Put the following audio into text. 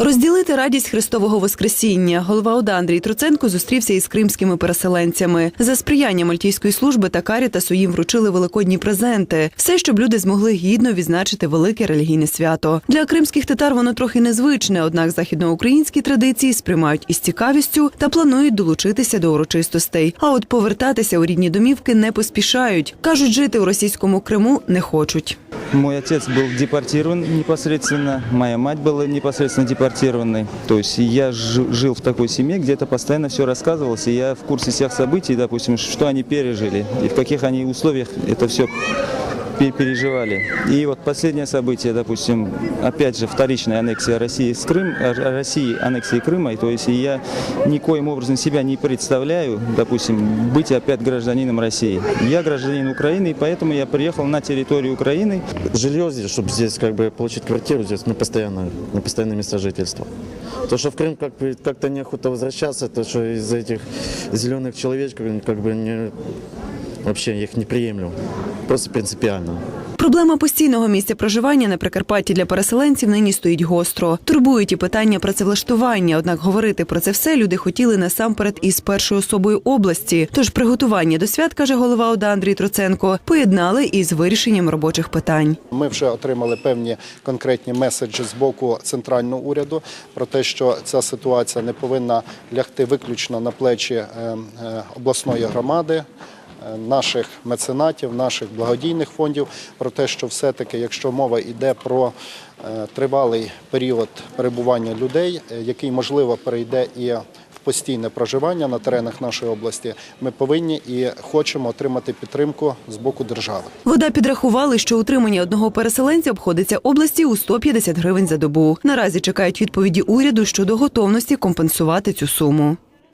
Розділити радість Христового Воскресіння. Голова ОДА Андрій Троценко зустрівся із кримськими переселенцями. За сприяння Мальтійської служби та Карітасу їм вручили великодні презенти. Все, щоб люди змогли гідно відзначити велике релігійне свято. Для кримських татар воно трохи незвичне, однак західноукраїнські традиції сприймають із цікавістю та планують долучитися до урочистостей. А от повертатися у рідні домівки не поспішають. кажуть, жити у російському Криму не хочуть. Мой отец был депортирован непосредственно, моя мать была непосредственно депортированной. То есть я жи- жил в такой семье, где это постоянно все рассказывалось, и я в курсе всех событий, допустим, что они пережили, и в каких они условиях это все переживали. И вот последнее событие, допустим, опять же, вторичная аннексия России с Крым, а, России аннексии Крыма, и то есть я никоим образом себя не представляю, допустим, быть опять гражданином России. Я гражданин Украины, и поэтому я приехал на территорию Украины, жилье здесь, чтобы здесь как бы получить квартиру, здесь мы постоянно, на постоянное место жительства. То, что в Крым как как-то неохота возвращаться, то, что из-за этих зеленых человечков, как бы не, вообще их не приемлю. Просто принципиально. Проблема постійного місця проживання на Прикарпатті для переселенців нині стоїть гостро. Турбують і питання працевлаштування. Однак говорити про це все люди хотіли насамперед із першою особою області. Тож приготування до свят, каже голова ОДА Андрій Троценко, поєднали із вирішенням робочих питань. Ми вже отримали певні конкретні меседжі з боку центрального уряду про те, що ця ситуація не повинна лягти виключно на плечі е, е, обласної громади. Наших меценатів, наших благодійних фондів, про те, що все-таки, якщо мова йде про е, тривалий період перебування людей, е, який можливо перейде і в постійне проживання на теренах нашої області, ми повинні і хочемо отримати підтримку з боку держави. Вода підрахували, що утримання одного переселенця обходиться області у 150 гривень за добу. Наразі чекають відповіді уряду щодо готовності компенсувати цю суму.